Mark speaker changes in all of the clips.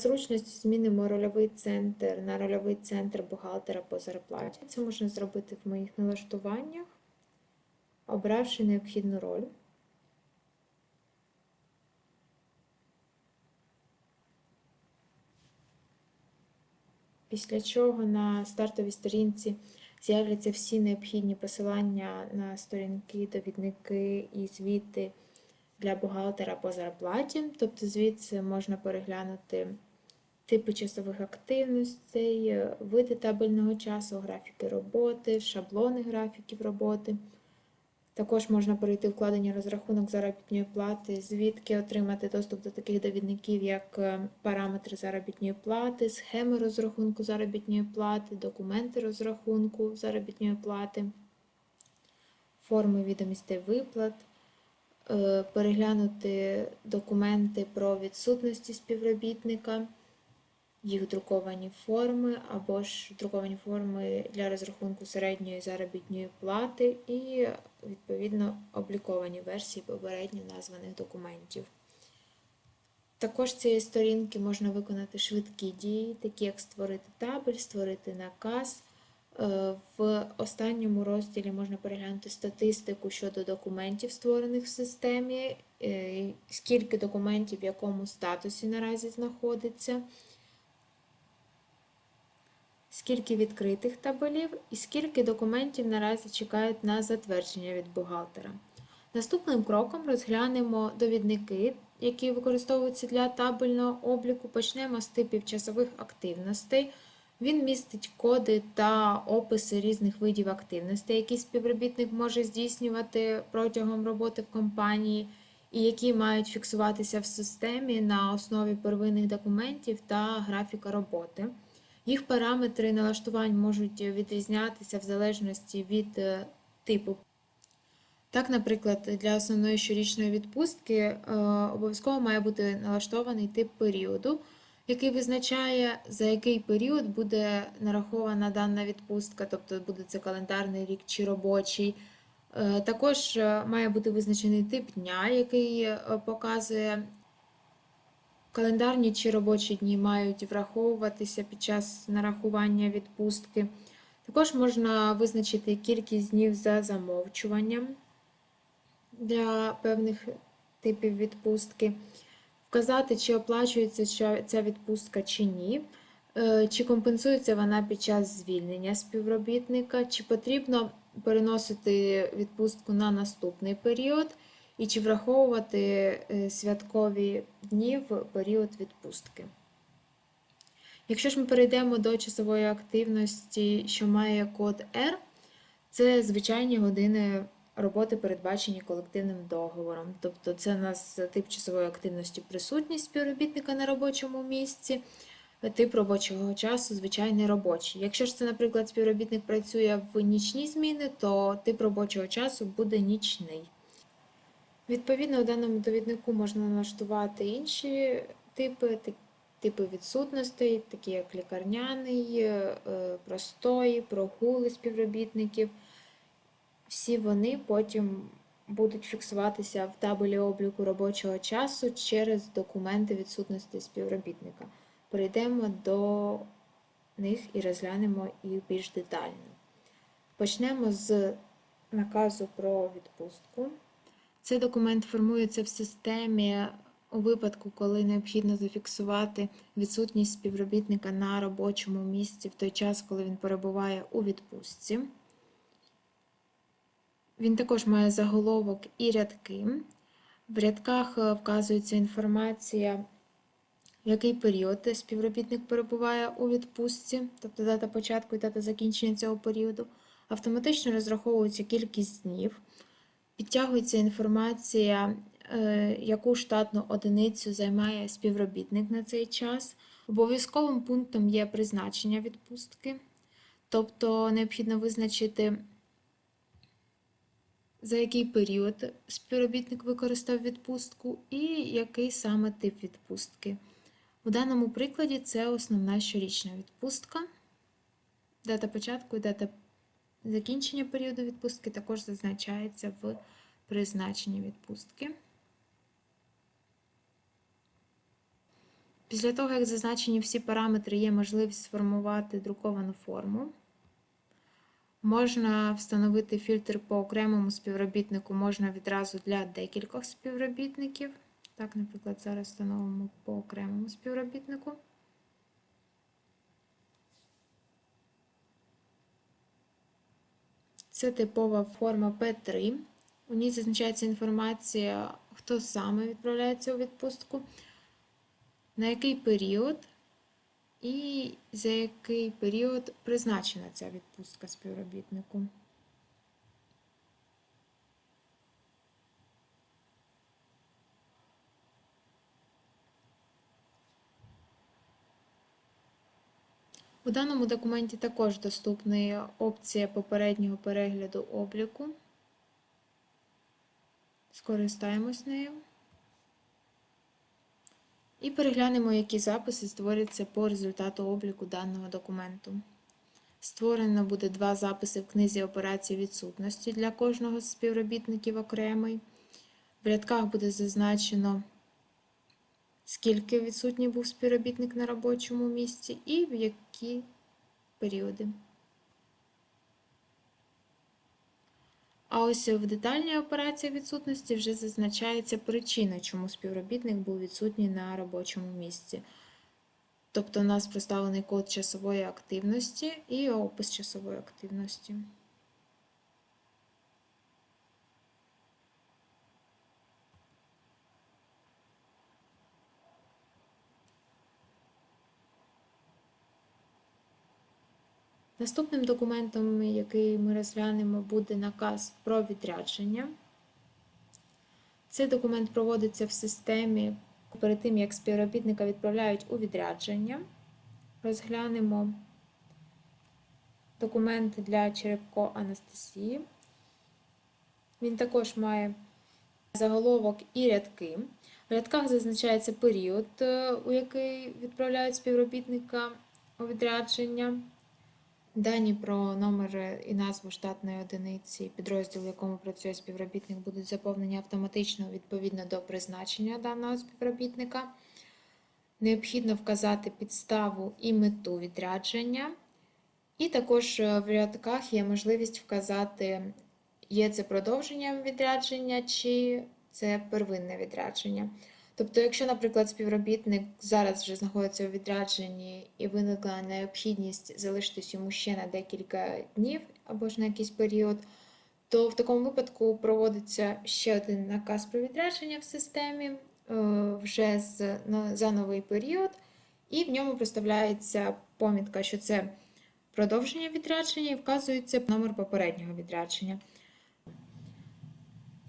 Speaker 1: зручності змінимо рольовий центр на рольовий центр бухгалтера по зарплаті. Це можна зробити в моїх налаштуваннях, обравши необхідну роль. Після чого на стартовій сторінці з'являться всі необхідні посилання на сторінки, довідники і звіти для бухгалтера по зарплаті. Тобто звідси можна переглянути типи часових активностей, види табельного часу, графіки роботи, шаблони графіків роботи. Також можна перейти вкладення розрахунок заробітної плати, звідки отримати доступ до таких довідників, як е, параметри заробітної плати, схеми розрахунку заробітної плати, документи розрахунку заробітної плати, форми відомостей виплат, е, переглянути документи про відсутності співробітника, їх друковані форми або ж друковані форми для розрахунку середньої заробітної плати і, відповідно, обліковані версії попередньо названих документів. Також з цієї сторінки можна виконати швидкі дії, такі як створити табель, створити наказ. Е, В останньому розділі можна переглянути статистику щодо документів, створених в системі, е, скільки документів в якому статусі наразі знаходиться скільки відкритих табелів і скільки документів наразі чекають на затвердження від бухгалтера. Наступним кроком розглянемо довідники, які використовуються для табельного обліку. Почнемо з типів часових активностей. Він містить коди та описи різних видів активностей, які співробітник може здійснювати протягом роботи в компанії, і які мають фіксуватися в системі на основі первинних документів та графіка роботи. Їх параметри налаштувань можуть відрізнятися в залежності від е, типу. Так, наприклад, для основної щорічної відпустки е, обов'язково має бути налаштований тип періоду, який визначає, за який період буде нарахована дана відпустка, тобто буде це календарний рік чи робочий. Е, також має бути визначений тип дня, який показує Календарні чи робочі дні мають враховуватися під час нарахування відпустки. Також можна визначити кількість днів за замовчуванням для певних типів відпустки, вказати, чи оплачується ця відпустка чи ні, е, чи компенсується вона під час звільнення співробітника, чи потрібно переносити відпустку на наступний період і чи враховувати е, святкові дні в період відпустки. Якщо ж ми перейдемо до часової активності, що має код R, це звичайні години роботи, передбачені колективним договором. Тобто це у нас тип часової активності присутність співробітника на робочому місці, тип робочого часу звичайний робочий. Якщо ж це, наприклад, співробітник працює в нічні зміни, то тип робочого часу буде нічний. Відповідно, у даному довіднику можна налаштувати інші типи, типи відсутностей, такі як лікарняний, е, простої, прогули співробітників. Всі вони потім будуть фіксуватися в табелі обліку робочого часу через документи відсутності співробітника. Перейдемо до них і розглянемо їх більш детально. Почнемо з наказу про відпустку. Цей документ формується в системі у випадку, коли необхідно зафіксувати відсутність співробітника на робочому місці в той час, коли він перебуває у відпустці. Він також має заголовок і рядки. В рядках е, вказується інформація, який період співробітник перебуває у відпустці, тобто дата початку і дата закінчення цього періоду. Автоматично розраховується кількість днів. Підтягується інформація, е, яку штатну одиницю займає співробітник на цей час. Обов'язковим пунктом є призначення відпустки, тобто необхідно визначити, за який період співробітник використав відпустку і який саме тип відпустки. У даному прикладі це основна щорічна відпустка, дата початку і дата Закінчення періоду відпустки також зазначається в призначенні відпустки. Після того, як зазначені всі параметри, є можливість сформувати друковану форму. Можна встановити фільтр по окремому співробітнику, можна відразу для декількох співробітників. Так, наприклад, зараз встановимо по окремому співробітнику. Це типова форма P3. У ній зазначається інформація, хто саме відправляється у відпустку, на який період і за який період призначена ця відпустка співробітнику. У даному документі також доступна опція попереднього перегляду обліку. Скористаємось нею. І переглянемо, які записи створяться по результату обліку даного документу. Створено буде два записи в книзі операцій відсутності для кожного з співробітників окремий. В рядках буде зазначено, скільки відсутній був співробітник на робочому місці і в які періоди. А ось в детальній операції відсутності вже зазначається причина, чому співробітник був відсутній на робочому місці. Тобто у нас проставлений код часової активності і опис часової активності. Наступним документом, який ми розглянемо, буде наказ про відрядження. Цей документ проводиться в системі перед тим, як співробітника відправляють у відрядження. Розглянемо документ для Черепко Анастасії. Він також має заголовок і рядки. В рядках зазначається період, е, у який відправляють співробітника у відрядження. Дані про номер і назву штатної одиниці, підрозділу, якому працює співробітник, будуть заповнені автоматично відповідно до призначення даного співробітника. Необхідно вказати підставу і мету відрядження. І також в рядках є можливість вказати, є це продовженням відрядження чи це первинне відрядження. Тобто, якщо, наприклад, співробітник зараз вже знаходиться у відрядженні і виникла необхідність залишитись йому ще на декілька днів або ж на якийсь період, то в такому випадку проводиться ще один наказ про відрядження в системі е, вже за новий період, і в ньому проставляється помітка, що це продовження відрядження і вказується номер попереднього відрядження.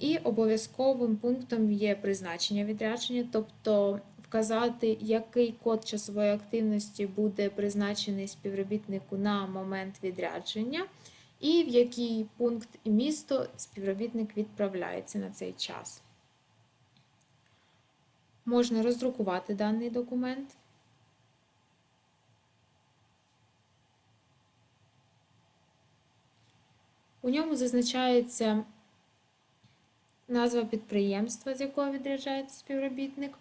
Speaker 1: І обов'язковим пунктом є призначення відрядження, тобто вказати, який код часової активності буде призначений співробітнику на момент відрядження, і в який пункт і місто співробітник відправляється на цей час. Можна роздрукувати даний документ. У ньому зазначається назва підприємства, з якого відряджається співробітник,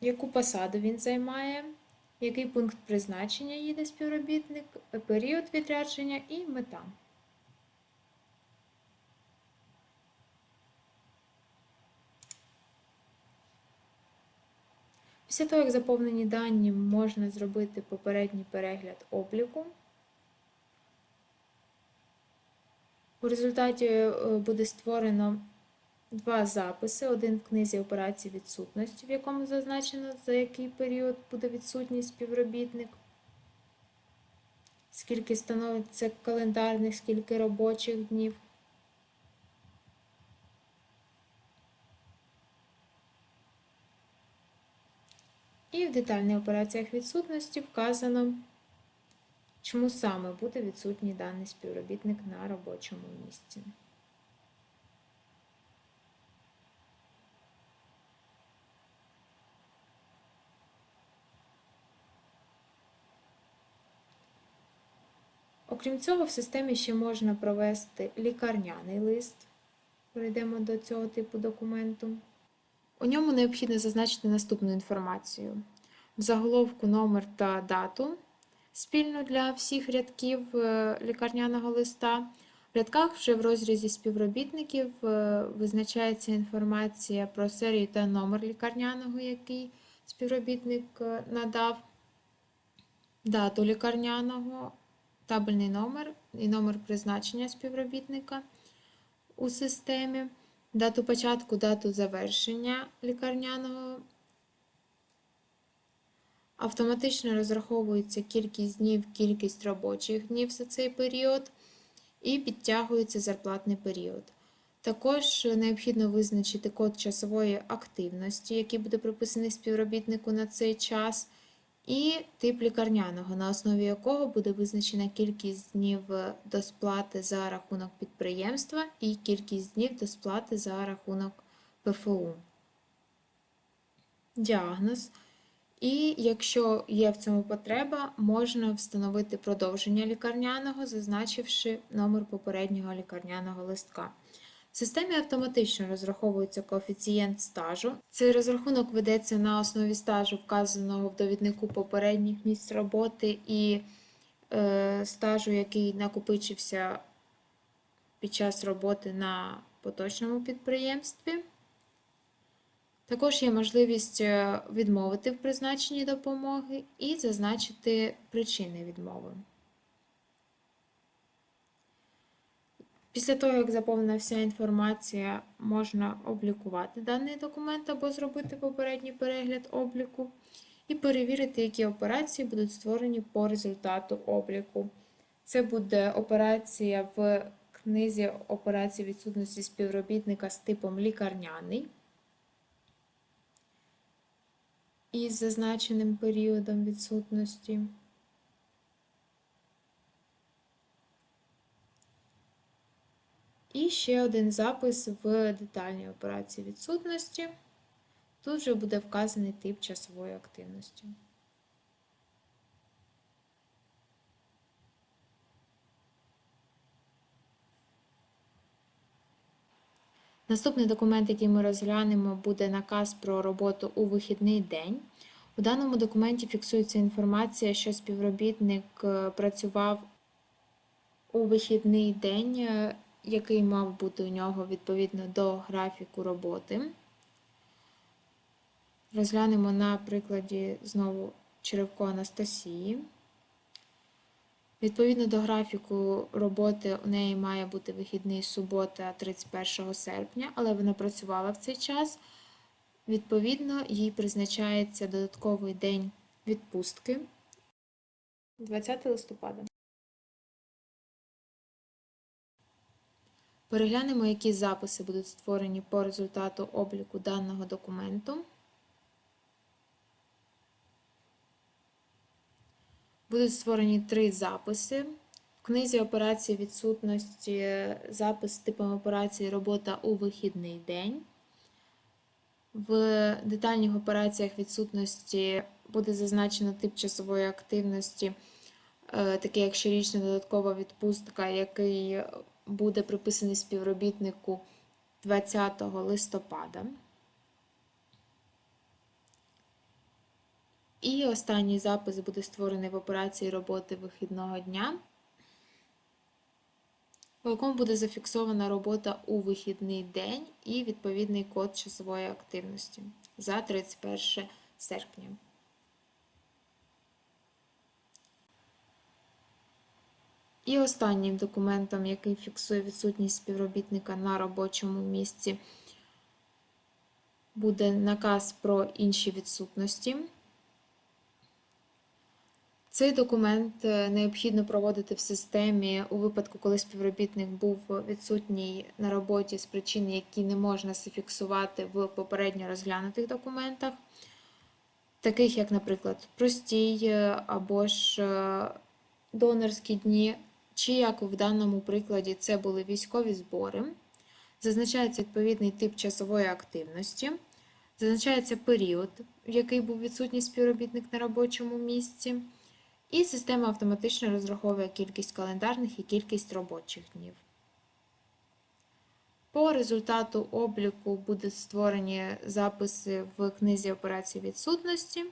Speaker 1: яку посаду він займає, який пункт призначення їде співробітник, період відрядження і мета. Після того, як заповнені дані, можна зробити попередній перегляд обліку. У результаті е, буде створено два записи: один в книзі операції відсутності, в якому зазначено, за який період буде відсутній співробітник, скільки становиться календарних, скільки робочих днів. І в детальних операціях відсутності вказано. Чому саме буде відсутній даний співробітник на робочому місці? Окрім цього, в системі ще можна провести лікарняний лист. Перейдемо до цього типу документу. У ньому необхідно зазначити наступну інформацію: в заголовку номер та дату спільно для всіх рядків е, лікарняного листа. В рядках вже в розрізі співробітників е, визначається інформація про серію та номер лікарняного, який співробітник е, надав, дату лікарняного, табельний номер і номер призначення співробітника у системі, дату початку, дату завершення лікарняного. Автоматично розраховується кількість днів, кількість робочих днів за цей період і підтягується зарплатний період. Також необхідно визначити код часової активності, який буде приписаний співробітнику на цей час, і тип лікарняного, на основі якого буде визначена кількість днів до сплати за рахунок підприємства і кількість днів до сплати за рахунок ПФУ. Діагноз. І якщо є в цьому потреба, можна встановити продовження лікарняного, зазначивши номер попереднього лікарняного листка. В системі автоматично розраховується коефіцієнт стажу. Цей розрахунок ведеться на основі стажу, вказаного в довіднику попередніх місць роботи і е, стажу, який накопичився під час роботи на поточному підприємстві. Також є можливість е, відмовити в призначенні допомоги і зазначити причини відмови. Після того, як заповнена вся інформація, можна облікувати даний документ або зробити попередній перегляд обліку і перевірити, які операції будуть створені по результату обліку. Це буде операція в книзі операцій відсутності співробітника з типом лікарняний. Із зазначеним періодом відсутності. І ще один запис в детальній операції відсутності. Тут вже буде вказаний тип часової активності. Наступний документ, який ми розглянемо, буде наказ про роботу у вихідний день. У даному документі фіксується інформація, що співробітник е, працював у вихідний день, е, який мав бути у нього відповідно до графіку роботи. Розглянемо на прикладі знову Черевко Анастасії. Відповідно до графіку роботи, у неї має бути вихідний субота 31 серпня, але вона працювала в цей час. Відповідно, їй призначається додатковий день відпустки 20 листопада. Переглянемо, які записи будуть створені по результату обліку даного документу. Будуть створені три записи. В книзі операції відсутності запис типом операції робота у вихідний день. В детальних операціях відсутності буде зазначено тип часової активності, е, такий як щорічна додаткова відпустка, який буде приписаний співробітнику 20 листопада. І останній запис буде створений в операції роботи вихідного дня, в якому буде зафіксована робота у вихідний день і відповідний код часової активності за 31 серпня. І останнім документом, який фіксує відсутність співробітника на робочому місці, буде наказ про інші відсутності. Цей документ е, необхідно проводити в системі у випадку, коли співробітник був відсутній на роботі з причин, які не можна зафіксувати в попередньо розглянутих документах, таких як, наприклад, простій е, або ж е, донорські дні, чи як в даному прикладі це були військові збори. Зазначається відповідний тип часової активності, зазначається період, в який був відсутній співробітник на робочому місці. І система автоматично розраховує кількість календарних і кількість робочих днів. По результату обліку будуть створені записи в книзі операцій відсутності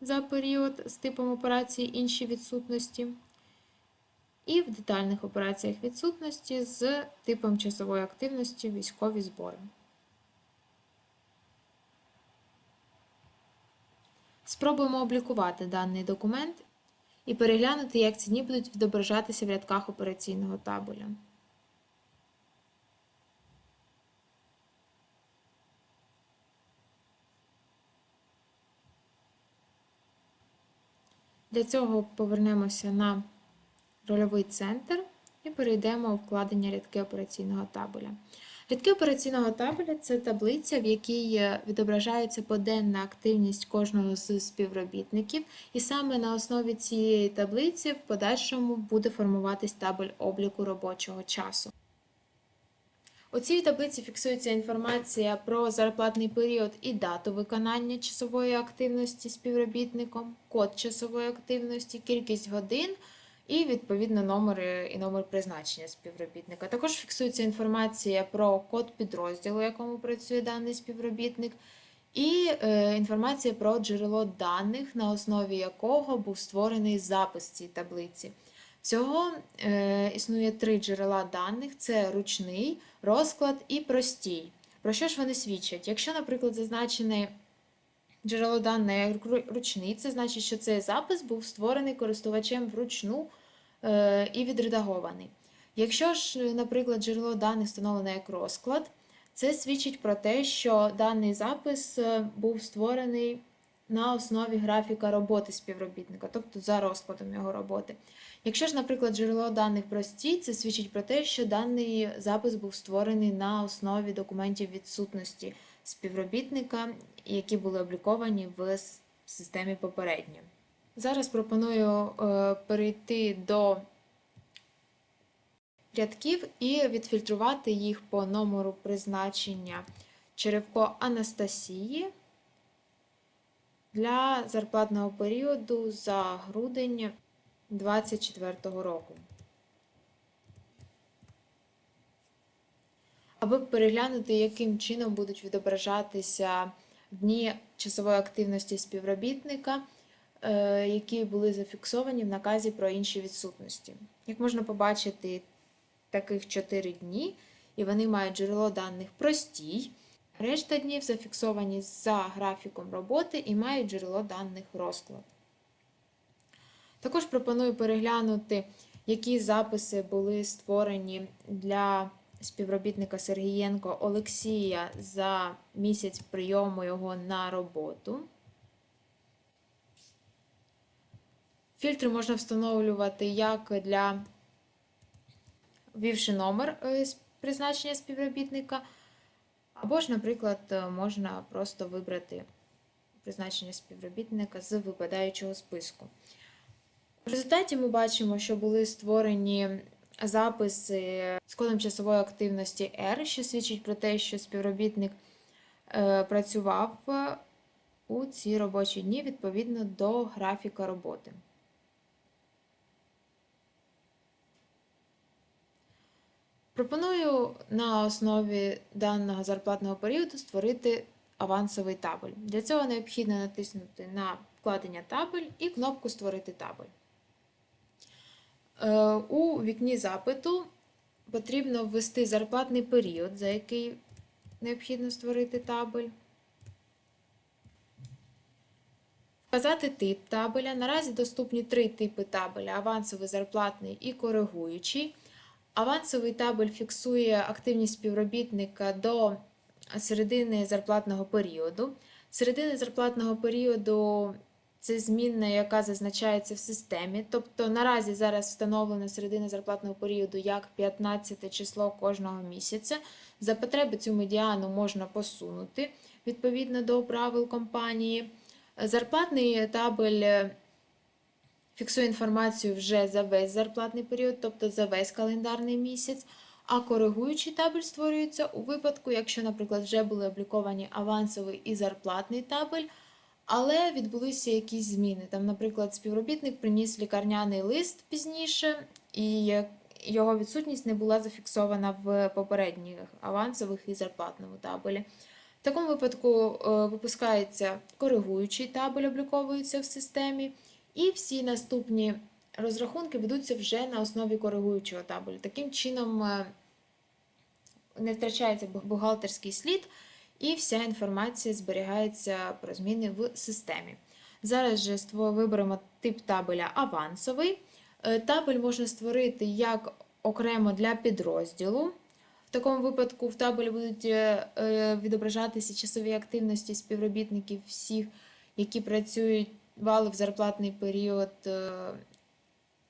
Speaker 1: за період з типом операції інші відсутності, і в детальних операціях відсутності з типом часової активності військові збори. Спробуємо облікувати даний документ і переглянути, як ці дні будуть відображатися в рядках операційного табеля. Для цього повернемося на рольовий центр і перейдемо у вкладення рядки операційного табеля. Рядки операційного табеля це таблиця, в якій е, відображається поденна активність кожного з співробітників, і саме на основі цієї таблиці в подальшому буде формуватись табель обліку робочого часу. У цій таблиці фіксується інформація про зарплатний період і дату виконання часової активності співробітником, код часової активності, кількість годин і відповідно номер і номер призначення співробітника. Також фіксується інформація про код підрозділу, якому працює даний співробітник, і е, інформація про джерело даних, на основі якого був створений запис цій таблиці. Всього е, існує три джерела даних: це ручний, розклад і простій. Про що ж вони свідчать? Якщо, наприклад, зазначене джерело даних як ручний, це значить, що цей запис був створений користувачем вручну е, і відредагований. Якщо ж, наприклад, джерело даних встановлене як розклад, це свідчить про те, що даний запис е, був створений на основі графіка роботи співробітника, тобто за розкладом його роботи. Якщо ж, наприклад, джерело даних прості, це свідчить про те, що даний запис був створений на основі документів відсутності співробітника, які були обліковані в системі попередньо. Зараз пропоную е, перейти до рядків і відфільтрувати їх по номеру призначення Черевко Анастасії для зарплатного періоду за грудень 2024 року. Аби переглянути, яким чином будуть відображатися дні часової активності співробітника, е, які були зафіксовані в наказі про інші відсутності. Як можна побачити, таких 4 дні, і вони мають джерело даних простій. Решта днів зафіксовані за графіком роботи і мають джерело даних розклад. Також пропоную переглянути, які записи були створені для співробітника Сергієнко Олексія за місяць прийому його на роботу. Фільтри можна встановлювати як для ввівши номер е, призначення співробітника, або ж, наприклад, е, можна просто вибрати призначення співробітника з випадаючого списку. В результаті ми бачимо, що були створені записи з кодом часової активності R, що свідчить про те, що співробітник е, працював е, у ці робочі дні відповідно до графіка роботи. Пропоную на основі даного зарплатного періоду створити авансовий табель. Для цього необхідно натиснути на вкладення табель і кнопку Створити табель. Е, У вікні запиту потрібно ввести зарплатний період, за який необхідно створити табель. Вказати тип табеля. Наразі доступні три типи табеля: авансовий, зарплатний і коригуючий. Авансовий табель фіксує активність співробітника до середини зарплатного періоду. Середини зарплатного періоду це змінна, яка зазначається в системі. Тобто наразі зараз встановлена середина зарплатного періоду як 15 число кожного місяця. За потреби цю медіану можна посунути відповідно до правил компанії. Зарплатний табель е, фіксує інформацію вже за весь зарплатний період, тобто за весь календарний місяць. А коригуючий табель створюється у випадку, якщо, наприклад, вже були обліковані авансовий і зарплатний табель, але відбулися якісь зміни. Там, наприклад, співробітник приніс лікарняний лист пізніше, і, його відсутність не була зафіксована в попередніх авансових і зарплатному табелі. В такому випадку е, випускається коригуючий табель, обліковується в системі, і всі наступні розрахунки ведуться вже на основі коригуючого табелю. Таким чином е, не втрачається бухгалтерський слід, і вся інформація зберігається про зміни в системі. Зараз же виберемо тип табеля авансовий. Е, Табель можна створити як окремо для підрозділу. В такому випадку в табелі будуть е, е, відображатися часові активності співробітників всіх, які працюють вали в зарплатний період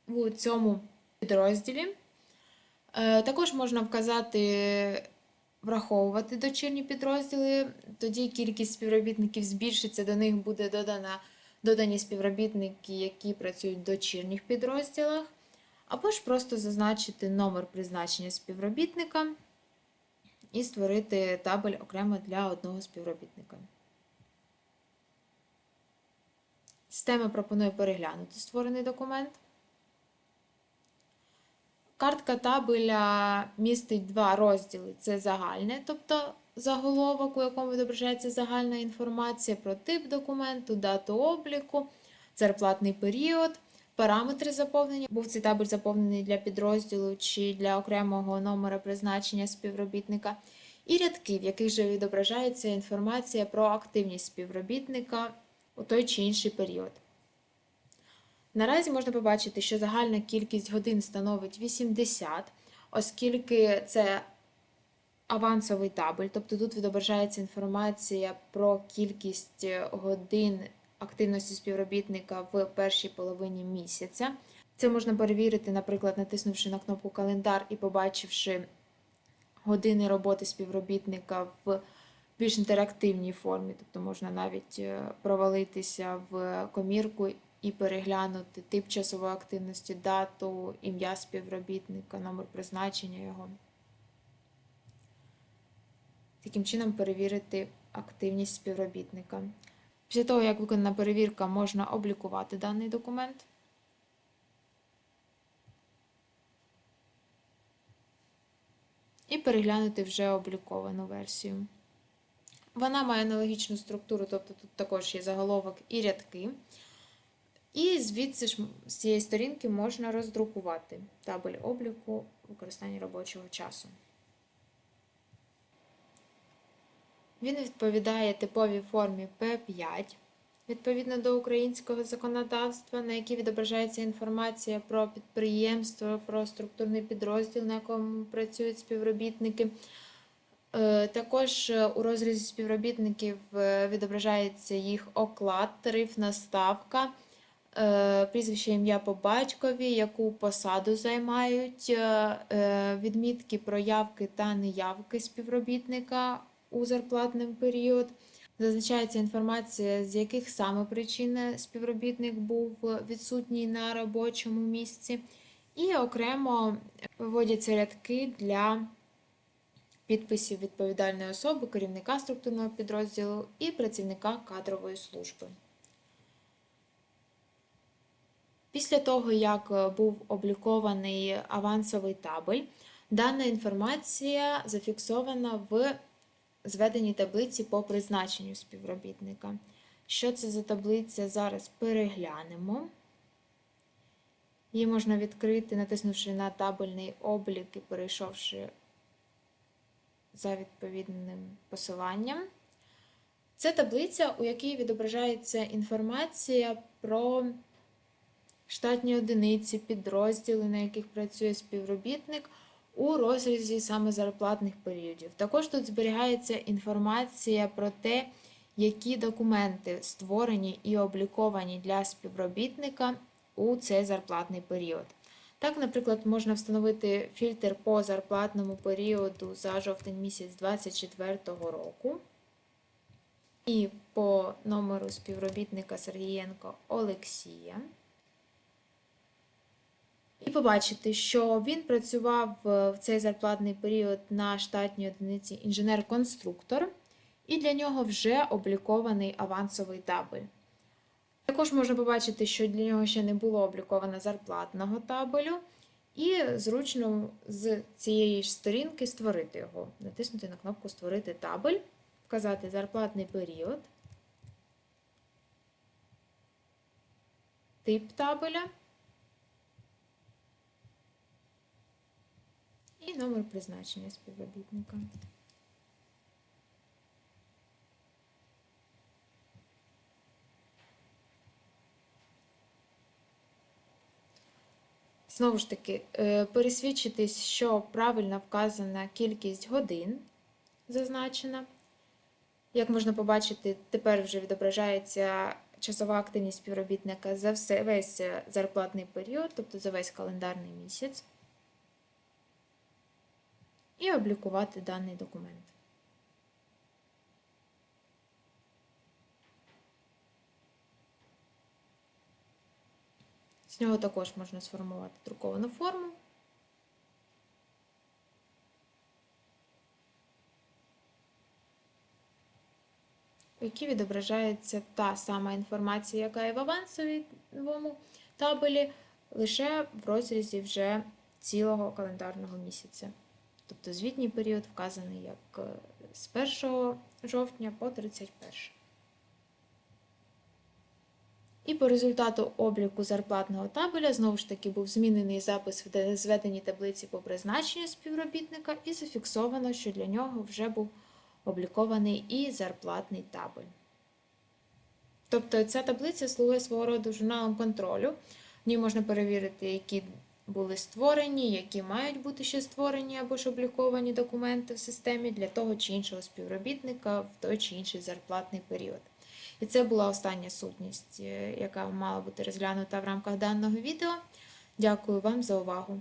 Speaker 1: у цьому підрозділі. Також можна вказати, враховувати дочірні підрозділи, тоді кількість співробітників збільшиться, до них буде додана, додані співробітники, які працюють в дочірніх підрозділах, або ж просто зазначити номер призначення співробітника і створити табель окремо для одного співробітника. Система пропонує переглянути створений документ. Картка табеля містить два розділи: це загальне, тобто заголовок, у якому відображається загальна інформація про тип документу, дату обліку, зарплатний період, параметри заповнення. Був цей табель заповнений для підрозділу чи для окремого номера призначення співробітника, і рядки, в яких же відображається інформація про активність співробітника у той чи інший період. Наразі можна побачити, що загальна кількість годин становить 80, оскільки це авансовий табель, тобто тут відображається інформація про кількість годин активності співробітника в першій половині місяця. Це можна перевірити, наприклад, натиснувши на кнопку Календар і побачивши години роботи співробітника в більш інтерактивній формі, тобто можна навіть е, провалитися в комірку і переглянути тип часової активності, дату, ім'я співробітника, номер призначення його. Таким чином перевірити активність співробітника. Після того, як виконана перевірка, можна облікувати даний документ. І переглянути вже обліковану версію. Вона має аналогічну структуру, тобто тут також є заголовок і рядки. І звідси ж з цієї сторінки можна роздрукувати табель обліку використання робочого часу. Він відповідає типовій формі P5 відповідно до українського законодавства, на якій відображається інформація про підприємство, про структурний підрозділ, на якому працюють співробітники. Е, Також е, у розрізі співробітників е, відображається їх оклад, тарифна ставка, прізвище ім'я по батькові, яку посаду займають, е, е, відмітки про явки та неявки співробітника у зарплатний період. Зазначається інформація, з яких саме причин співробітник був відсутній на робочому місці, і окремо виводяться рядки для підписів відповідальної особи, керівника структурного підрозділу і працівника кадрової служби. Після того, як е, був облікований авансовий табель, дана інформація зафіксована в зведеній таблиці по призначенню співробітника. Що це за таблиця? Зараз переглянемо. Її можна відкрити, натиснувши на табельний облік і перейшовши за відповідним посиланням. Це таблиця, у якій відображається інформація про штатні одиниці, підрозділи, на яких працює співробітник у розрізі саме зарплатних періодів. Також тут зберігається інформація про те, які документи створені і обліковані для співробітника у цей зарплатний період. Так, наприклад, можна встановити фільтр по зарплатному періоду за жовтень місяць 2024 року. І по номеру співробітника Сергієнко Олексія. І побачити, що він працював е, в цей зарплатний період на штатній одиниці інженер-конструктор, і для нього вже облікований авансовий табель. Також можна побачити, що для нього ще не було обліковано зарплатного табелю, І зручно з цієї ж сторінки створити його. Натиснути на кнопку Створити табель, вказати зарплатний період, тип табеля і номер призначення співробітника. Знову ж таки, е, пересвідчитись, що правильно вказана кількість годин зазначена. Як можна побачити, тепер вже відображається часова активність співробітника за все, весь е, зарплатний період, тобто за весь календарний місяць. І облікувати даний документ. З нього також можна сформувати друковану форму. в якій відображається та сама інформація, яка і в авансовому табелі, лише в розрізі вже цілого календарного місяця. Тобто звітній період вказаний як е, з 1 жовтня по 31. І по результату обліку зарплатного табеля знову ж таки був змінений запис в зведеній таблиці по призначенню співробітника, і зафіксовано, що для нього вже був облікований і зарплатний табель. Тобто ця таблиця слугує свого роду журналом контролю. В ній можна перевірити, які були створені, які мають бути ще створені або ж обліковані документи в системі для того чи іншого співробітника в той чи інший зарплатний період. І це була остання сутність, е, яка мала бути розглянута в рамках даного відео. Дякую вам за увагу!